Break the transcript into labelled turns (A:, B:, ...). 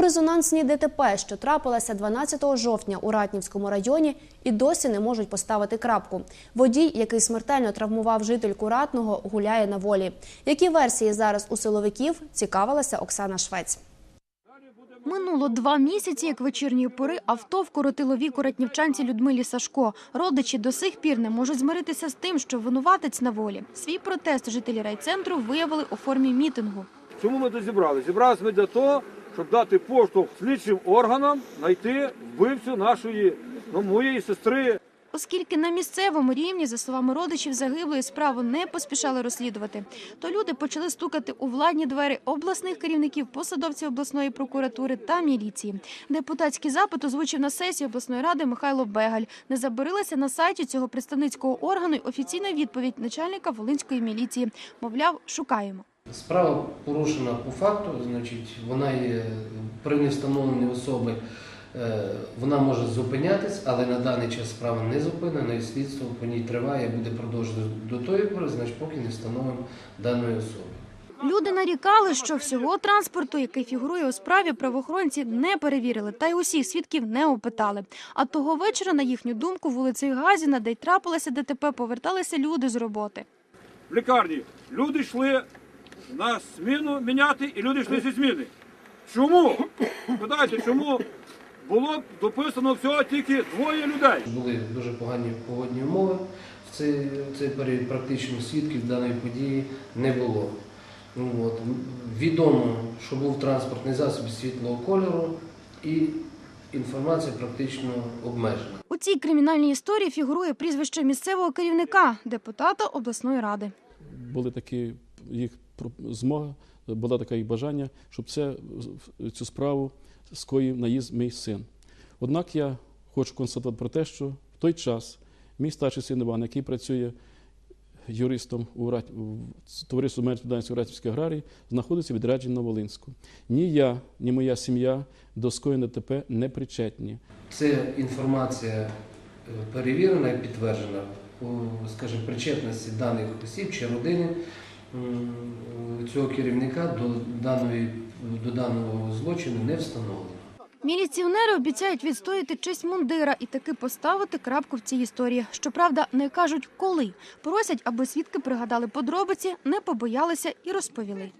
A: У резонансній ДТП, що трапилася 12 жовтня у Ратнівському районі, і досі не можуть поставити крапку. Водій, який смертельно травмував жительку Ратного, гуляє на волі. Які версії зараз у силовиків цікавилася Оксана Швець.
B: Минуло два місяці, як вечірньої пори авто вкоротило віку ратнівчанці Людмилі Сашко. Родичі до сих пір не можуть змиритися з тим, що винуватець на волі. Свій протест жителі райцентру виявили у формі мітингу.
C: Чому ми тут зібралися? Зібралися ми для того, щоб дати поштовх слідчим органам знайти вбивцю нашої, ну, моєї сестри.
B: Оскільки на місцевому рівні, за словами родичів загиблої, справу не поспішали розслідувати, то люди почали стукати у владні двері обласних керівників, посадовців обласної прокуратури та міліції. Депутатський запит озвучив на сесії обласної ради Михайло Бегаль. Не забарилася на сайті цього представницького органу офіційна відповідь начальника Волинської міліції. Мовляв, шукаємо.
D: Справа порушена по факту, значить, вона є при невстановленні особи, е, вона може зупинятись, але на даний час справа не зупинена і слідство по ній триває, буде продовжено до тої пори, значить, поки не встановимо даної особи.
B: Люди нарікали, що всього транспорту, який фігурує у справі, правоохоронці не перевірили та й усіх свідків не опитали. А того вечора, на їхню думку, вулицею Газіна, де й трапилося ДТП, поверталися люди з роботи.
C: В лікарні люди йшли на зміну міняти, і люди йшли зі зміни. Чому? Питайте, чому було дописано всього тільки двоє людей?
D: Були дуже погані погодні умови в цей, в цей період, практично свідків даної події не було. Ну, От. Відомо, що був транспортний засіб світлого кольору і інформація практично обмежена.
B: У цій кримінальній історії фігурує прізвище місцевого керівника, депутата обласної ради.
E: були такі їх змога, було таке їх бажання, щоб це, цю справу скоїв наїзд мій син. Однак я хочу констатувати про те, що в той час мій старший син Іван, який працює юристом у товаристві відповідальності у аграрії, знаходиться відряджений на Волинську. Ні я, ні моя сім'я до скоєння ТП не причетні.
D: Це інформація е, перевірена і підтверджена у, скажімо, причетності даних осіб чи родини цього керівника до, даної, до даного злочину не встановлено.
B: Міліціонери обіцяють відстояти честь мундира і таки поставити крапку в цій історії. Щоправда, не кажуть коли. Просять, аби свідки пригадали подробиці, не побоялися і розповіли.